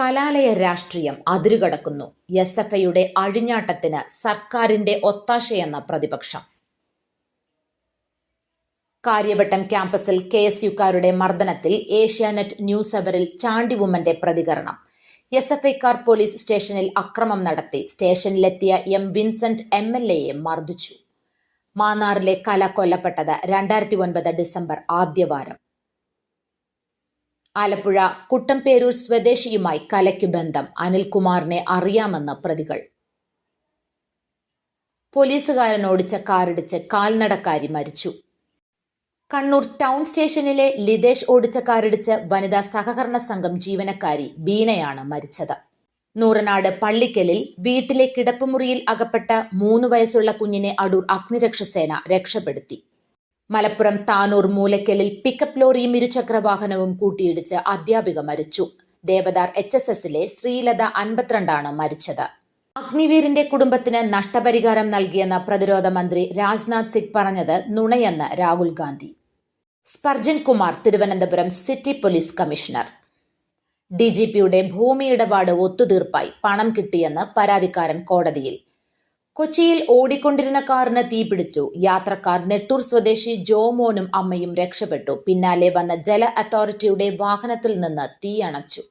കലാലയ രാഷ്ട്രീയം അതിരുകടക്കുന്നു. S F ഐയുടെ അഴിഞ്ഞാട്ടത്തിന് സർക്കാരിന്റെ ഒത്താശയെന്ന പ്രതിപക്ഷം. കാര്യവട്ടം ക്യാമ്പസിൽ കെ എസ് യുക്കാരുടെ മർദ്ദനത്തിൽ ഏഷ്യാനെറ്റ് ന്യൂസ് അവറിൽ ചാണ്ടി വുമന്റെ പ്രതികരണം. എസ് എഫ് ഐക്കാർ പോലീസ് സ്റ്റേഷനിൽ അക്രമം നടത്തി സ്റ്റേഷനിലെത്തിയ എം വിൻസെന്റ് എം എൽ എയെ മർദ്ദിച്ചു. മാന്നാറിലെ കല കൊല്ലപ്പെട്ടത് രണ്ടായിരത്തി ഒൻപത് ഡിസംബർ ആദ്യവാരം. ആലപ്പുഴ കുട്ടംപേരൂർ സ്വദേശിയുമായി കലയ്ക്ക് ബന്ധം. അനിൽകുമാറിനെ അറിയാമെന്ന് പ്രതികൾ. പോലീസുകാരൻ ഓടിച്ച കാറിടിച്ച് കാൽനടക്കാരി മരിച്ചു. കണ്ണൂർ ടൗൺ സ്റ്റേഷനിലെ ലിതേഷ് ഓടിച്ച കാറിടിച്ച് വനിതാ സഹകരണ സംഘം ജീവനക്കാരി ബീനയാണ് മരിച്ചത്. നൂറനാട് പള്ളിക്കലിൽ വീട്ടിലെ കിടപ്പുമുറിയിൽ അകപ്പെട്ട മൂന്ന് വയസ്സുള്ള കുഞ്ഞിനെ അടൂർ അഗ്നിരക്ഷസേന രക്ഷപ്പെടുത്തി. മലപ്പുറം താനൂർ മൂലക്കലിൽ പിക്കപ്പ് ലോറിയും ഇരുചക്രവാഹനവും കൂട്ടിയിടിച്ച് അധ്യാപിക മരിച്ചു. ദേവദാർ എച്ച് എസ് എസിലെ ശ്രീലത അൻപത്തിരണ്ടാണ് മരിച്ചത്. അഗ്നിവീരിന്റെ കുടുംബത്തിന് നഷ്ടപരിഹാരം നൽകിയെന്ന പ്രതിരോധ മന്ത്രി രാജ്നാഥ് സിംഗ് പറഞ്ഞത് നുണയെന്ന് Rahul Gandhi. Sparjan Kumar Thiruvananthapuram city police commissioner. D G പിയുടെ ഭൂമി ഇടപാട് ഒത്തുതീർപ്പായി പണം കിട്ടിയെന്ന് പരാതിക്കാരൻ കോടതിയിൽ. കൊച്ചിയിൽ ഓടിക്കൊണ്ടിരുന്ന കാറിന് തീപിടിച്ചു യാത്രക്കാർ നെട്ടൂർ സ്വദേശി ജോമോനും അമ്മയും രക്ഷപ്പെട്ടു. പിന്നാലെ വന്ന ജല അതോറിറ്റിയുടെ വാഹനത്തിൽ നിന്ന് തീ അണച്ചു.